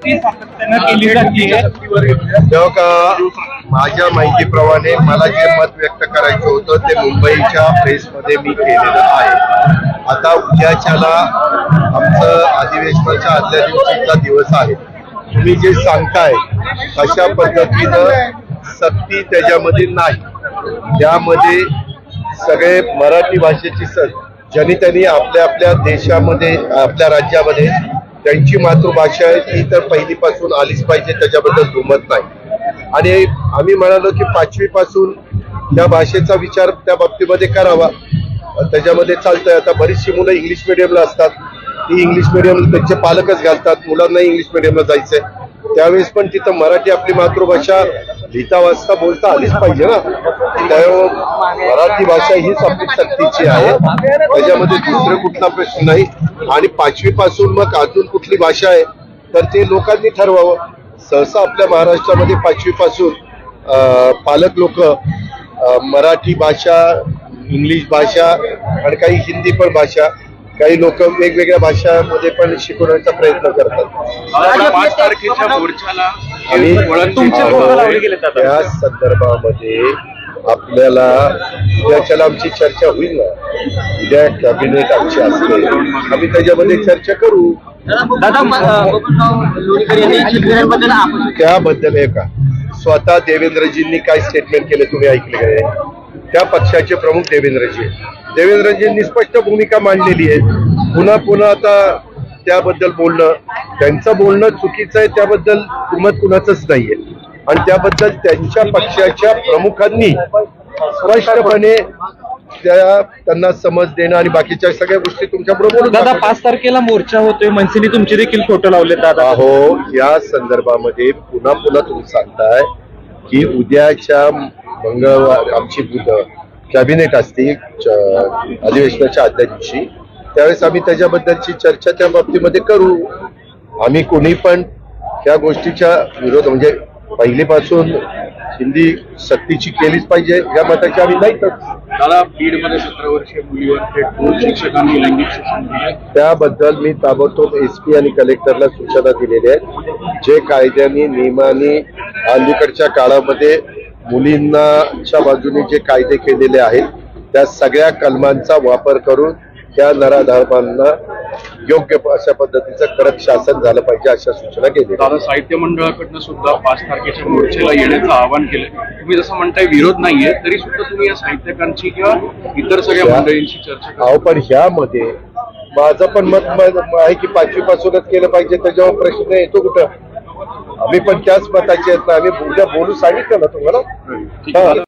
सक्ती सातत्यानं केली जाते. तेव्हा का माझ्या माहितीप्रमाणे मला जे मत व्यक्त करायचं होतं ते मुंबईच्या प्रेसमध्ये मी केलेलं आहे. आता उद्याच्याला आमचं अधिवेशनाच्या आदल्या दिवशीचा दिवस आहे. तुम्ही जे सांगताय अशा पद्धतीनं सक्ती त्याच्यामध्ये नाही. त्यामध्ये सगळे मराठी भाषेची स ज्यांनी त्यांनी आपल्या आपल्या देशामध्ये आपल्या राज्यामध्ये त्यांची मातृभाषा आहे ती तर पहिलीपासून आलीच पाहिजे त्याच्याबद्दल दुमत नाही. आणि आम्ही म्हणालो की पाचवी पासून त्या भाषेचा विचार त्या बाबतीमध्ये करावा. त्याच्यामध्ये चालतंय आता बरीचशी मुलं इंग्लिश मिडियमला असतात. ती इंग्लिश मिडियम त्यांचे पालकच घालतात मुलांना इंग्लिश मिडियमला जायचंय. त्यावेळेस पण तिथं मराठी आपली मातृभाषा लिहिता वाचता बोलता आलीच पाहिजे ना. त्यामुळे मराठी भाषा हीच आपली सक्तीची आहे. त्याच्यामध्ये दुसरं कुठला प्रश्न नाही. आणि पाचवी पासून मग अजून कुठली भाषा आहे? तर ते लोकांनी ठरवावं. सहसा आपल्या महाराष्ट्रामध्ये पाचवी पासून पालक लोक मराठी भाषा इंग्लिश भाषा आणि काही हिंदी पण भाषा काही लोक वेगवेगळ्या भाषामध्ये पण शिकवण्याचा प्रयत्न करतात. पाच तारखेच्या मोर्चाला आणि आता. त्या संदर्भामध्ये आपल्याला उद्याच्याला आमची चर्चा होईल ना. उद्या कॅबिनेट आमची असते. आम्ही त्याच्यामध्ये चर्चा करू. दादा लोणीकर यांनी त्याबद्दल हे का? स्वतः देवेंद्रजींनी काय स्टेटमेंट केले तुम्ही ऐकले काय त्या पक्षाचे प्रमुख देवेंद्रजी. देवेंद्रजींनी स्पष्ट भूमिका मांडलेली आहे. पुन्हा पुन्हा आता त्याबद्दल बोलणं. त्यांचं बोलणं चुकीचं आहे त्याबद्दल कुमत कुणाचंच नाहीये. आणि त्याबद्दल त्यांच्या पक्षाच्या प्रमुखांनी स्पष्टपणे त्या त्यांना समज देणं आणि बाकीच्या सगळ्या गोष्टी तुमच्यापुढे बोलून दादा. पाच तारखेला मोर्चा होतोय. मनसेने तुमचे देखील फोटो लावले दादा. अहो या संदर्भामध्ये पुन्हा पुन्हा तुम्ही सांगताय की उद्याच्या मंगळवार आमची कॅबिनेट असते अधिवेशनाच्या आदल्या दिवशी त्यावेळेस आम्ही त्याच्याबद्दलची चर्चा त्या बाबतीमध्ये करू. आम्ही कोणी पण त्या गोष्टीच्या विरोध म्हणजे पहिलीपासून हिंदी सक्तीची केलीच पाहिजे या मताची आम्ही नाहीतच दादा बीडमध्ये सतरा वर्षीय मुलीवर थेट दोन शिक्षकांनी लैंगिक केलंय त्याबद्दल मी ताबडतोब एस पी आणि कलेक्टरला सूचना दिलेल्या आहेत. जे कायद्याने नियमाने अलीकडच्या काळामध्ये मुलींनाच्या बाजूने जे कायदे केलेले आहेत त्या सगळ्या कलमांचा वापर करून त्या नराधमांना योग्य अशा पद्धतीचं कडक शासन झालं पाहिजे अशा सूचना केलेल्या दादा साहित्य मंडळाकडनं सुद्धा पाच तारखेच्या मोर्चेला येण्याचं आवाहन केलंय तुम्ही जसं म्हणताय विरोध नाहीये तरी सुद्धा तुम्ही या साहित्यकांची किंवा इतर सगळ्या मंडळींशी चर्चा करा. अहो पण ह्यामध्ये माझं पण मत म- आहे की पाचवी पासूनच केलं पाहिजे त्याच्यावर प्रश्न येतो कुठं? आम्ही पण त्याच मताचे आहेत ना आम्ही उद्या बोलू सांगितलं ना तुम्हाला? ठीक आहे हा. दादा.